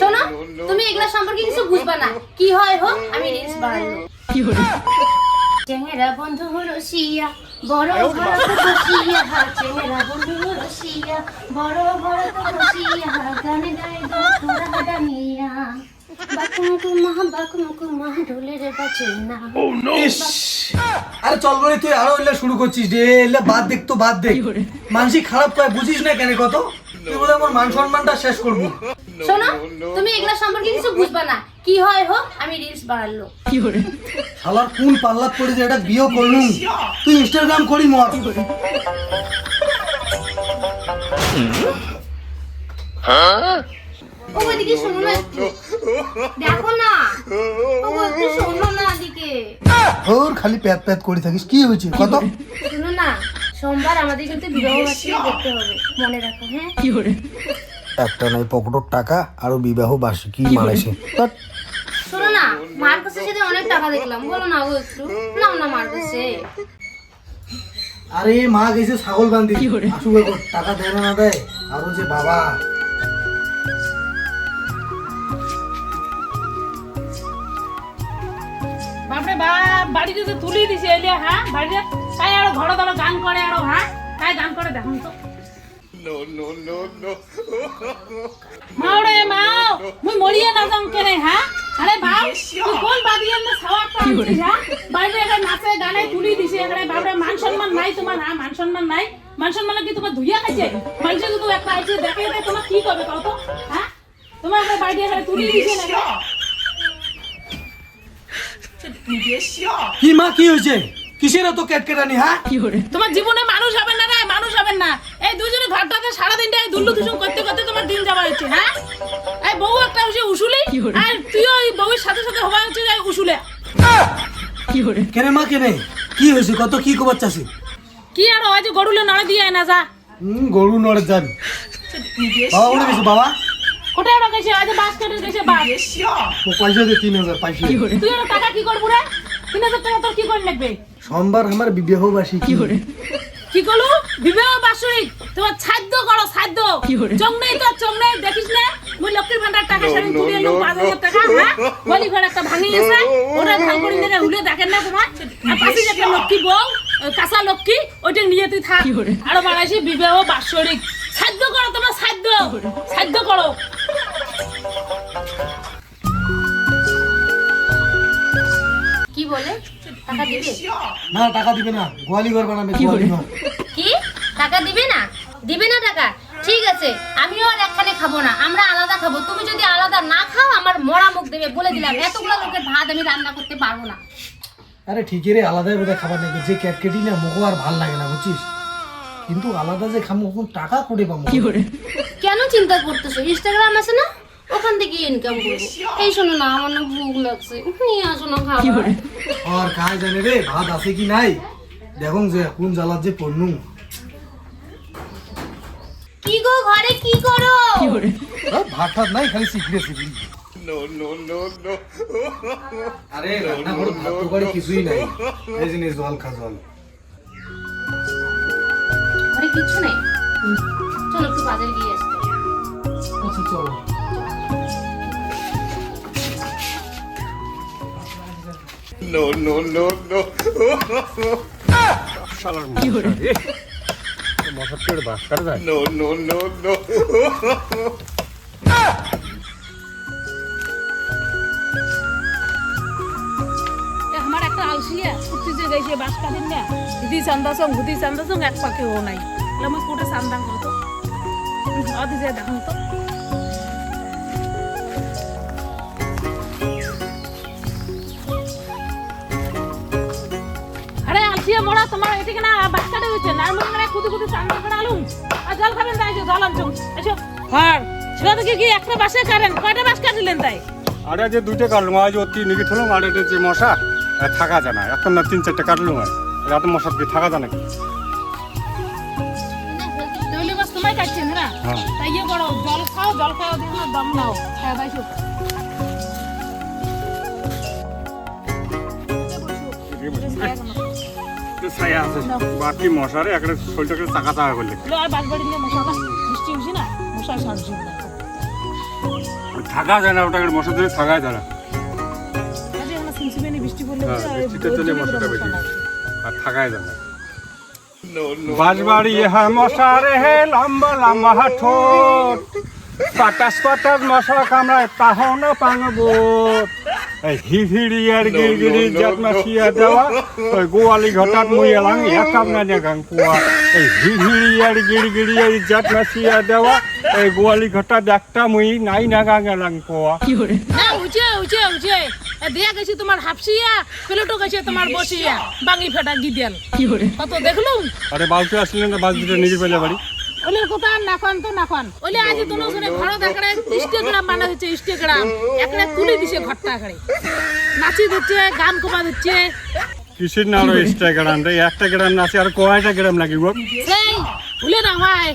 শোনো তুমি এগুলা সম্পর্কে কিছু বুঝবা না। কি হয় হোক আমি রিলস বানাবো। চেহারা বন্ধু বড় চেহারা বড় গান ইস, আরে চল বলে তুই আরও শুরু করছিস রে বাদ দেখ তো বাদ দেখ মানসিক খারাপ কয় বুঝিস না কেন কত? তুই বলে আমার মান সম্মানটা শেষ করব? শোনো তুমি এগুলা সম্পর্কে কিছু বুঝবা না। কি হয় হোক আমি রিলস বানালো। শালার কোন পাল্লাত পড়ে যে এটা বিয়ে করলুম? তুই ইনস্টাগ্রাম করি মর। শোনো না দেখো না। ও শোনো না এদিকে ওর খালি প্যাত প্যাত করে থাকিস। কি হয়েছে? কত? সোমবার আমাদের কিন্তু বিবাহ বার্ষিকী করতে হবে মনে রাখো হ্যাঁ? একটা নাই পকেটের টাকা আরও বিবাহ বার্ষিকী মারাইছে শোনো না মার কাছে সাথে অনেক টাকা দেখলাম বলো না ও একটু। নাও না মার কাছে আরে মা গেছে ছাগল বান্ধি আসুক এখন, টাকা দেয় না দেয়? আরও যে বাবা। বাপরে বাপ বাড়িতে তো তুলি দিছে এলিয়া হ্যাঁ? বাড়িতে ঘর ধরো গান করে আরও হ্যাঁ? তাই গান করে দেখুন তো। মাও মুই মরিয়ে না যাম কেনে হ্যাঁ? আরে ভাও তুই কোন বাদিয়ে না সাওয়া কাঁদছিস হ্যাঁ? বাইরে একটা নাচে গানে তুলি দিছে এখানে বাপরে মান সম্মান নাই তোমার হ্যাঁ? মান সম্মান নাই। মান সম্মান কি তোমার ধুইয়া খাইছে? মানুষে যদি একটা আইছে দেখে দেখে তোমার কি করবে কত হ্যাঁ? তোমার একটা বাইরে এখানে তুলি দিছে না কি মা কি হয়েছে কিসের এত কেটকেটানি হ্যাঁ? তোমার জীবনে মানুষ হবেন না রে মানুষ হবেন না। এই দুজনে ঘরটাতে সারা দিনটা এই দুল্লু দুজন করতে করতে তোমার দিন যাওয়া হচ্ছে হ্যাঁ? এই বউ একটা হচ্ছে উসুলি আর তুইও ওই বউয়ের সাথে সাথে হওয়া হচ্ছে যে উসুলে। কেনে মা কেনে? কি হয়েছে? কত কি খবর চাষি কি আর হয় যে গরুলে নড়ে দিয়ে আয় না যা। হুম গরু নড়ে যান বাবা উঠে গেছে বাবা? কোথায় ওরা গেছে? আজ বাস কেটে গেছে বাস। ও পয়সা দিয়ে তিন হাজার পয়সা তুই ওরা টাকা কি করব রে? তিন হাজার টাকা তোর কি করে লাগবে? সোমবার আমার বিবাহ বার্ষিকী কি করলু? বিবাহ বাসুরিক তোমার ছাদ্য করো ছাদ্য চং নেই তো চং নেই দেখিস না? মুই লক্ষ্মীর ভান্ডার টাকা সারি তুলে এলাম পাঁচ হাজার টাকা হ্যাঁ? বলি ঘর একটা ভাঙি গেছে ওটা ভাঙ করে নিয়ে হুলে দেখেন না তোমার? আর পাশে যে একটা লক্ষ্মী বউ কাঁচা লক্ষ্মী ওইটা নিয়ে তুই থাক। আরও বানাইছি বিবাহ বাসরিক সাধ্য করো তোমার সাধ্য। সাধ্য দিবে? না টাকা দিবে না। গোয়ালি ঘর বানাবে গোয়ালি ঘর। কি? টাকা দিবে না? দিবে না টাকা? ঠিক আছে আমিও আর একখানে খাব না আমরা আলাদা খাব। তুমি যদি আলাদা না খাও আমার মরা মুখ দেবে। বলে দিলাম এতগুলো লোকের ভাত আমি রান্না করতে পারব না। আরে ঠিকই রে আলাদাই বোধহয় খাবার নেই যে ক্যাটকেটি না মুখো আর ভালো লাগে না বুঝছিস? কিন্তু আলাদা যে খামো টাকা করে পাবো? কেন চিন্তা করতেছো? ইনস্টাগ্রাম আছে না? ওখান থেকে ইনকাম করব। এই শোনো না আমার না ভুক লাগছে। নিয়ে আসো না খাবার। আর কাজ জানে রে ভাত আছে কি নাই? দেখুন যে কোন জ্বালার যে পড়নু কি গো ঘরে কি করো? ভাত টাত নাই খালি শিখরি আরে রান্না করে ভাত তো করে কিছুই নাই। এই জিনিস জল খা জল। ঘরে কিচ্ছু নেই? চলো একটু বাজারে গিয়ে আসতে আচ্ছা চলো। এ, আমার একটা আলসিয়া যে গেছে বাস কাদিন না দিদি চান্দাসং ঘুদি চান্দাসং এক পাকে ও নাই। তাহলে আমি কোটে চান্দাং করতো অদি যে দেখুন তো। মোড়া তোমার এদিকে না বাস কাটে হয়েছে না মনে করে কুদি কুদি চান্দা করে আলুম। আর জল খাবেন তাই জল আনছুন আচ্ছা হর সেটা থেকে কি একটা বাসে কাটেন কয়টা বাস কাটিলেন তাই? আরে যে দুইটা কাটলুম আজ অতি নিকি থলুম আর এটা যে মশা থাকা যায় না। এখন না তিন চারটে কাটলুম আর রাতে মশা কি থাকা যায় কাটছেন না হ্যাঁ। তাই ইয়ে করো জল খাও জল খাও না দম নাও। খাওয়া দাও সব ছায়া আছে। বাকি মশারে একটা শরীরটাকে চাকা চাকা করলে। আর বাস বাড়ি নিয়ে মশা না বৃষ্টি হয়েছে না? মশা সারছে থাকা যায় না ওটাকে মশা ধরে থাকা যায় না। বৃষ্টি পড়লে হ্যাঁ, হচ্ছে, আর বৃষ্টিতে চলে মশাটা বেশি। আর থাকাই যায় না। বাজবাড়ি হ্যাঁ মশা রে হে লম্বা লম্বা ঠোঁট। পাটাস পাটাস মশা কামড়ায় তাহো না পাঙ্গবো এই হিভিড়ি আর গিরগিরি জাত মাসিয়া দেওয়া ওই গোয়ালি ঘটাত মুই এলাং একাম না দেখাং পোয়া এই হিভিড়ি আর গিরগিরি মাসিয়া দেওয়া এই গোয়ালি ঘটাত একটা মুই নাই নাগা গেলাং পোয়া না উঠে উঠে উঠে এ দিয়া গেছি তোমার হাফসিয়া প্লেটো গেছে তোমার বসিয়া। বাঙি ফেটা গিদেল। কত দেখলুম? আরে বাউকে আসলে না দুটো নিজে পেলে বাড়ি। ওলের কথা নাখান তো নাখান। ওলে আজ দুনো জনে ঘর দেখাড়ে ইনস্টাগ্রাম বানা হচ্ছে ইনস্টাগ্রাম একটা তুলে দিছে ঘরটা করে নাচি দিচ্ছে গান কমা দিচ্ছে কিসের নাম আরও ইনস্টাগ্রাম রে একটা গ্রাম নাচে আর কয়টা গ্রাম লাগিব। সেই ভুলে না ভাই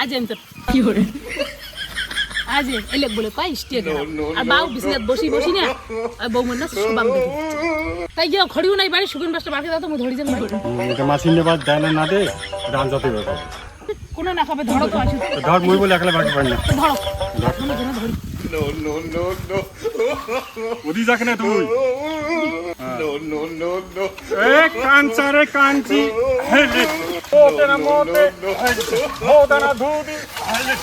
আজ তো কি করে আজ এলে বলে পাই ইনস্টাগ্রাম আর বাউ বিসলে বসি বসি না? আর বউ মনে সুবাম দেখি তাই গিয়ে খড়িও নাই বাড়ি সুগন বাসটা বাকি দাও তো মু ধরি মাসিনে বাদ দেয় না না দে রান যাতে কোনো না খাবে ধরো তো আসি ধর মুই বলে একলা বাকি পাই না। ধরো। নো নো নো ওদি যাকে না তুই এ কাঞ্চা রে কাঞ্চি। হেলে ওতে না মোতে মোতে না ধুদি হেলে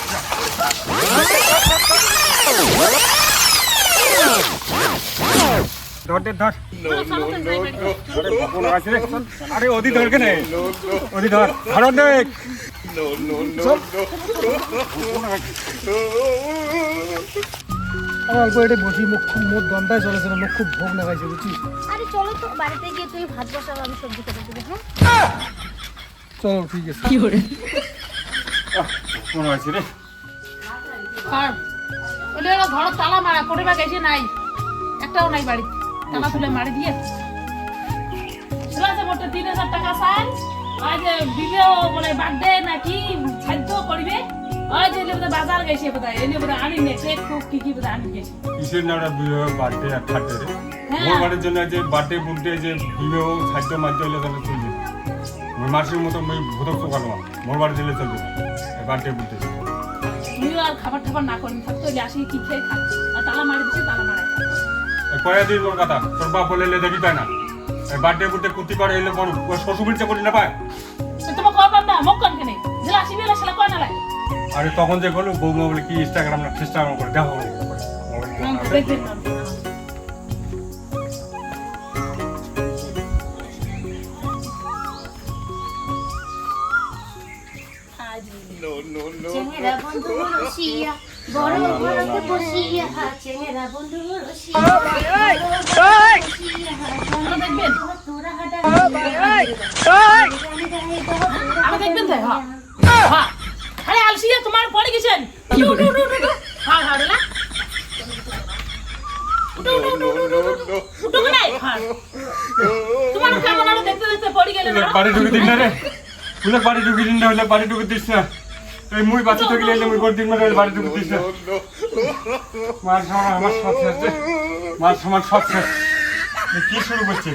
ধর দে ধর। আরে ওদি ধর কেনে? ওদি ধর। ধর দেখ অল্প এটা বসি মুখ খুব মুখ গন্ধায় চলেছে না মুখ খুব ভোগ লাগাইছে বুঝছিস আরে চলো তো বাড়িতে গিয়ে তুই ভাত বসাবো আমি সবজি কেটে দেবো হ্যাঁ? চলো ঠিক আছে। কোন আছে রে। আর ঘর তালা মারা করে বা গেছে নাই। একটাও নাই বাড়ি তালা তুলে মারি দিয়ে। আছে মোটে তিন হাজার টাকা চাই। আজ বিবেও বলে বার্থডে নাকি? খাদ্য করবে? ওই যে এলে বাজার গেছে বোধহয়। এলে বোধহয় আনি নে কেক কুক কি কি বোধহয় আনি গেছে কিসের না বার্থডে আর খাদ্য রে? হ্যাঁ। মোর জন্য যে বার্থডে বুর্থডে যে বিবাহ খাদ্য মাদ্য হইলে তাহলে চলবে। ওই মাসের মতো ওই ভোটক তো কাটবা মোর বাড়ি চলবে বার্থডে বুর্থডে তুমিও আর খাবার টাবার না করেন থাকতো আসি কি খেয়ে খাক আর তালা মারি দিছে তালা মারাই কয়া দিন মোর কথা। তোর বাপ বলে দেখি পায় না। বার্থডে বুর্থডে কুতি করে হইলে বড় শ্বশুর চাকরি না পায়? তোমার করবার না? মুখ কন কেনে। যে আসিবি এলা সেলা কয় না লাই আরে তখন যে বলো বৌমা বলে কি ইনস্টাগ্রাম না ফেসটাগ্রাম করে দেখো না। চেংড়া বন্ধু রসিয়া বড় ঘরতে বসিয়া চেংড়া বন্ধু রসিয়া দেখবেন? তোরা হাডা আমি দেখবেন তাই হ্যাঁ। আরে আলসিয়া তোমার পড়ে গেছেন। হ্যাঁ হ্যাঁ হ্যাঁ তোমার দেখতে দেখতে পড়ে গেলেন না বাড়ি ঢুকে দিন না রে। বাড়ি ঢুকে দিন না হলে বাড়ি ঢুকে দিস না। এই মুই বাচ্চা থেকে এলে মুই করে দিন মানে বাড়ি ঢুকে না। মার সমান, আমার সব শেষ মার সমান সব শেষ কি শুরু করছে